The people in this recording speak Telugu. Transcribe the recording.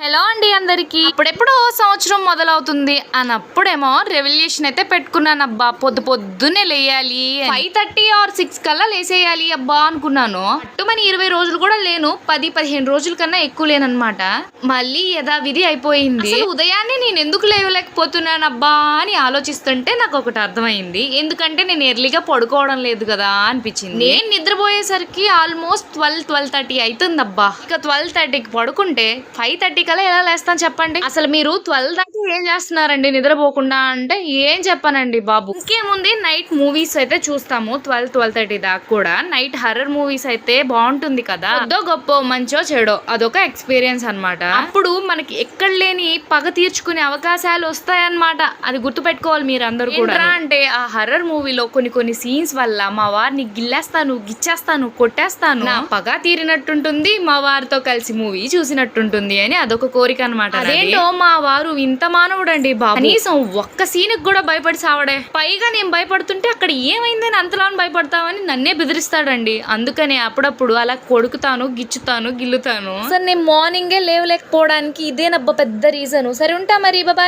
హలో అండి అందరికి. అప్పుడెప్పుడో సంవత్సరం మొదలవుతుంది అన్నప్పుడేమో రెవల్యూషన్ అయితే పెట్టుకున్నాను అబ్బా. పొద్దు పొద్దున్నే లేయాలి ఫైవ్ థర్టీ ఆర్ సిక్స్ కల్లా లేసేయాలి అబ్బా అనుకున్నాను. అట్టుమని ఇరవై రోజులు కూడా లేను. పది పదిహేను రోజుల కన్నా ఎక్కువ లేనన్నమాట. మళ్ళీ యథావిధి అయిపోయింది. ఉదయాన్నే నేను ఎందుకు లేవలేకపోతున్నాను అబ్బా అని ఆలోచిస్తుంటే నాకు ఒకటి అర్థమైంది. ఎందుకంటే నేను ఎర్లీగా పడుకోవడం లేదు కదా అనిపించింది. నేను నిద్రపోయేసరికి ఆల్మోస్ట్ ట్వెల్వ్ ట్వెల్వ్ థర్టీ అవుతుంది అబ్బా ఇక ట్వెల్వ్ థర్టీకి పడుకుంటే ఫైవ్ థర్టీ కల్లా ఎలా లేస్తాను చెప్పండి? అసలు మీరు ట్వెల్వ్ దాకా ఏం చేస్తున్నారండి? నిద్రపోకుండా అంటే ఏం చెప్పానండి బాబు. ఇంకేముంది? నైట్ మూవీస్ అయితే చూస్తాము. ట్వెల్వ్ ట్వెల్వ్ థర్టీ దాకా కూడా. నైట్ హర్రర్ మూవీస్ అయితే బాగుంటుంది కదా. అదో గొప్ప మంచో చెడో అదొక ఎక్స్పీరియన్స్ అన్నమాట. అప్పుడు మనకి ఎక్కడ లేని పగ తీర్చుకునే అవకాశాలు వస్తాయన్నమాట. అది గుర్తుపెట్టుకోవాలి మీరు అందరూ కూడా అంటే ఆ హర్రర్ మూవీలో కొన్ని కొన్ని సీన్స్ వల్ల మా వారిని గిల్లేస్తాను గిచ్చేస్తాను కొట్టేస్తాను. నా పగ తీరినట్టుంటుంది మా వారితో కలిసి మూవీ చూసినట్టుంటుంది అని అదొక కోరిక అనమాట అదేంటో మా వారు ఇంత మానవుడండి బాబు. కనీసం ఒక్క సీన్ కూడా భయపడి సావడే పైగా నేను భయపడుతుంటే అక్కడ ఏమైందని అంతలా భయపడతామని నన్నే బెదిరిస్తాడండి. అందుకనే అప్పుడప్పుడు అలా కొడుకుతాను గిచ్చుతాను గిల్లుతాను. సార్ నేను మార్నింగే లేవలేకపోవడానికి ఇదేనబ్బా పెద్ద రీజన్ సరే ఉంటా మరి బాబా